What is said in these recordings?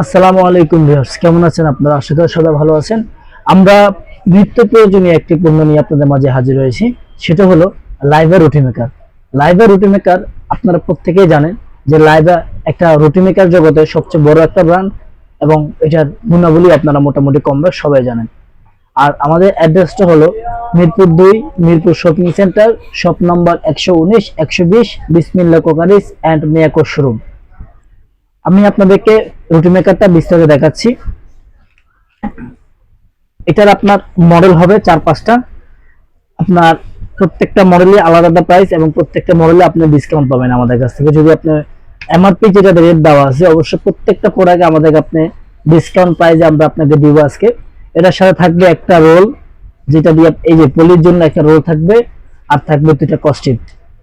আসসালামু আলাইকুম ভিউয়ার্স, কেমন আছেন আপনারা? আশা করি সবাই ভালো আছেন। আমরা নিত্য প্রয়োজনীয় একটি পণ্য নিয়ে আপনাদের মাঝে হাজির হয়েছি, সেটা হলো লাইভা রুটি মেকার। লাইভা রুটি মেকার আপনারা প্রত্যেকেই জানেন যে লাইভা একটা রুটি মেকার জগতের সবচেয়ে বড় একটা ব্র্যান্ড এবং এটার গুণাবলী আপনারা মোটামুটি কম সবাই জানেন। আর আমাদের অ্যাড্রেসটা হলো মিরপুর দুই, Mirpur shopping centre, shop number একশো উনিশ, একশো বিশ, বিসমিল্লা কোকারিস অ্যান্ড মিয়াকো শোরুম আমি আপনাদেরকে রুটি মেকারটা বিস্তারিত দেখাচ্ছি। এটার আপনার মডেল হবে চার পাঁচটা। আপনার প্রত্যেকটা মডেলই আলাদা আলাদা প্রাইস এবং প্রত্যেকটা মডেলে আপনি ডিসকাউন্ট পাবেন আমাদের কাছ থেকে। যদি আপনি এমআরপি যেটা রেট দেওয়া আছে, অবশ্যই প্রত্যেকটা প্রোডাক্টে আমাদেরকে আপনি ডিসকাউন্ট প্রাইসে আমরা আপনাকে দিব আজকে। এটার সাথে থাকবে একটা রোল যেটা দিয়ে এই যে পলির জন্য একটা রোল থাকবে, আর থাকবে দুইটা কস্টিপ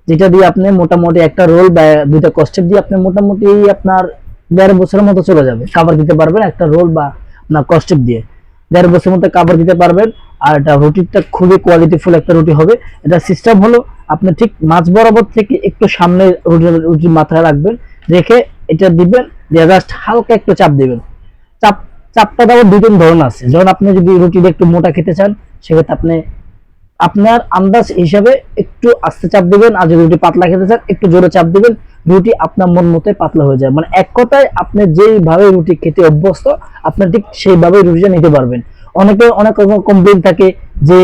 যেটা দিয়ে আপনি মোটামুটি একটা রোল বা দুইটা কস্টিপ দিয়ে আপনি মোটামুটি আপনার দেড় বছরের মতো চলে যাবে। কাভার দিতে পারবেন একটা রোল বা আপনার কস্টিপ দিয়ে। দেড় বছরের মধ্যে কাভার দিতে পারবেন। আর এটা রুটিটা খুবই কোয়ালিটিফুল একটা রুটি হবে। এটা সিস্টেম হলো আপনি ঠিক মাছ বরাবর থেকে একটু সামনে রুটি রুটি মাথায় রাখবেন। রেখে এটা দিবেন, দিয়ে জাস্ট হালকা একটু চাপ দিবেন। চাপ, চাপটা দেওয়ার দুই তিন ধরন আছে। যখন আপনি যদি রুটিটা একটু মোটা খেতে চান, সেক্ষেত্রে আপনি আপনার আন্দাজ হিসাবে একটু আস্তে চাপ দিবেন আর যদি রুটি পাতলা খেতে চান একটু জোরে চাপ দিবেন রুটি আপনার মন মতোই পাতলা হয়ে যায়। মানে এক কথায় আপনি যেইভাবে রুটি খেতে অভ্যস্ত আপনি ঠিক সেইভাবে রুটিটা নিতে পারবেন। অনেকে অনেক রকম কমপ্লেন থাকে যে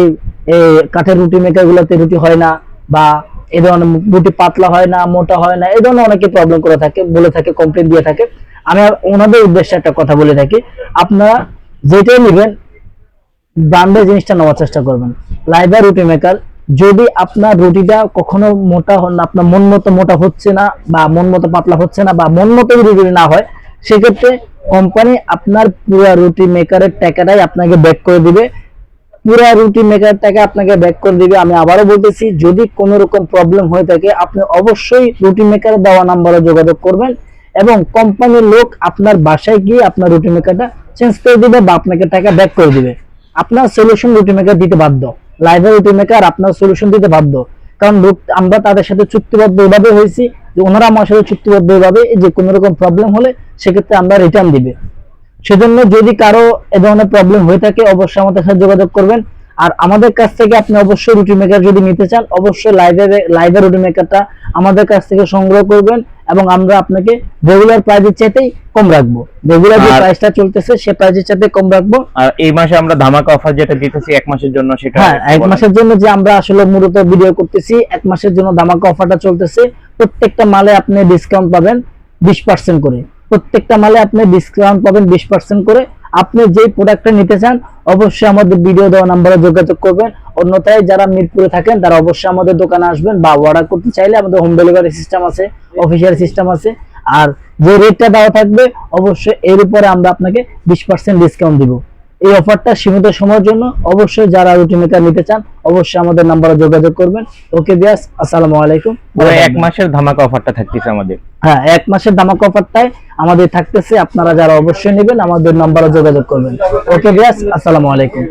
এ, কাঠের রুটি মেকার গুলোতে রুটি হয় না বা এ ধরনের রুটি পাতলা হয় না মোটা হয় না এই ধরনের অনেকে প্রবলেম করে থাকে বলে থাকে কমপ্লেন দিয়ে থাকে। আমি ওনাদের উদ্দেশ্যে একটা কথা বলে থাকি। আপনারা যেটাই নেবেন ব্র্যান্ডের জিনিসটা নেওয়ার চেষ্টা করবেন। লাইভা রুটি মেকার যদি আপনার রুটিটা কখনো মোটা হন আপনার মন মতো মোটা হচ্ছে না বা মন মতো পাতলা হচ্ছে না বা মন মতো রুটি না হয়, সেক্ষেত্রে কোম্পানি আপনার পুরো রুটি মেকারের টাকাটাই আপনাকে ব্যাক করে দিবে। পুরা রুটি মেকার টাকা আপনাকে ব্যাক করে দিবে। আমি আবারও বলতেছি, যদি কোনো রকম প্রবলেম হয়ে থাকে, আপনি অবশ্যই রুটি মেকার দেওয়া নাম্বারে যোগাযোগ করবেন এবং কোম্পানির লোক আপনার বাসায় গিয়ে আপনার রুটি মেকারটা চেঞ্জ করে দিবে বা আপনাকে টাকা ব্যাক করে দিবে। আপনার সলিউশন রুটি মেকার দিতে বাধ্য। লাইভের রুটি মেকার আপনার সলিউশন দিতে বাধ্য। কারণ আমরা তাদের সাথে চুক্তিবদ্ধ এভাবে হয়েছি যে ওনারা আমার সাথে চুক্তিবদ্ধ এভাবে যে কোনো রকম প্রবলেম হলে সেক্ষেত্রে আমরা রিটার্ন দিবে। সেজন্য যদি কারও এ ধরনের প্রবলেম হয়ে থাকে, অবশ্যই আমাদের সাথে যোগাযোগ করবেন। আর আমাদের কাছ থেকে আপনি অবশ্যই রুটি মেকার যদি নিতে চান, অবশ্যই লাইভে লাইভে রুটি মেকারটা আমাদের কাছ থেকে সংগ্রহ করবেন। এবং আমরা আপনাকে রেগুলার প্রাইজের চাইতেই কম রাখব। রেগুলার যে প্রাইসটা চলতেছে সে প্রাইজের চাইতে কম রাখব। আর এই মাসে আমরা ধামাকা অফার যেটা দিতেছি এক মাসের জন্য সেটা হ্যাঁ এক মাসের জন্য যে আমরা আসলে মূলত ভিডিও করতেছি এক মাসের জন্য ধামাকা অফারটা চলতেছে প্রত্যেকটা মালে আপনি ডিসকাউন্ট পাবেন বিশ পার্সেন্ট করে। প্রত্যেকটা মালে আপনি ডিসকাউন্ট পাবেন বিশ পার্সেন্ট করে। আপনি যে প্রোডাক্টটা নিতে চান, অবশ্যই আমাদের ভিডিও দেওয়া নাম্বারে যোগাযোগ করবেন। অন্যথায় যারা মিরপুরে থাকেন, তারা অবশ্যই আমাদের দোকানে আসবেন বা অর্ডার করতে চাইলে আমাদের হোম ডেলিভারি সিস্টেম আছে অফিসিয়াল সিস্টেম আছে। আর যে রেটটা দেওয়া থাকবে, অবশ্যই এর উপরে আমরা আপনাকে বিশ পার্সেন্ট ডিসকাউন্ট দিব। এই অফারটা সীমিত সময়ের জন্য অবশ্যই যারা রুটি মেকার নিতে চান অবশ্যই আমাদের নাম্বারে যোগাযোগ করবেন। ওকে বিয়াস আসসালামু আলাইকুম। এক মাসের ধামাকা অফারটা থাকতেছে আমাদের। হ্যাঁ এক মাসের ধামাকা অফারটাই আমাদের থাকতেছে। আপনারা যারা অবশ্যই নেবেন আমাদের নাম্বারে যোগাযোগ করবেন। ওকে বিয়াস আসসালামু আলাইকুম।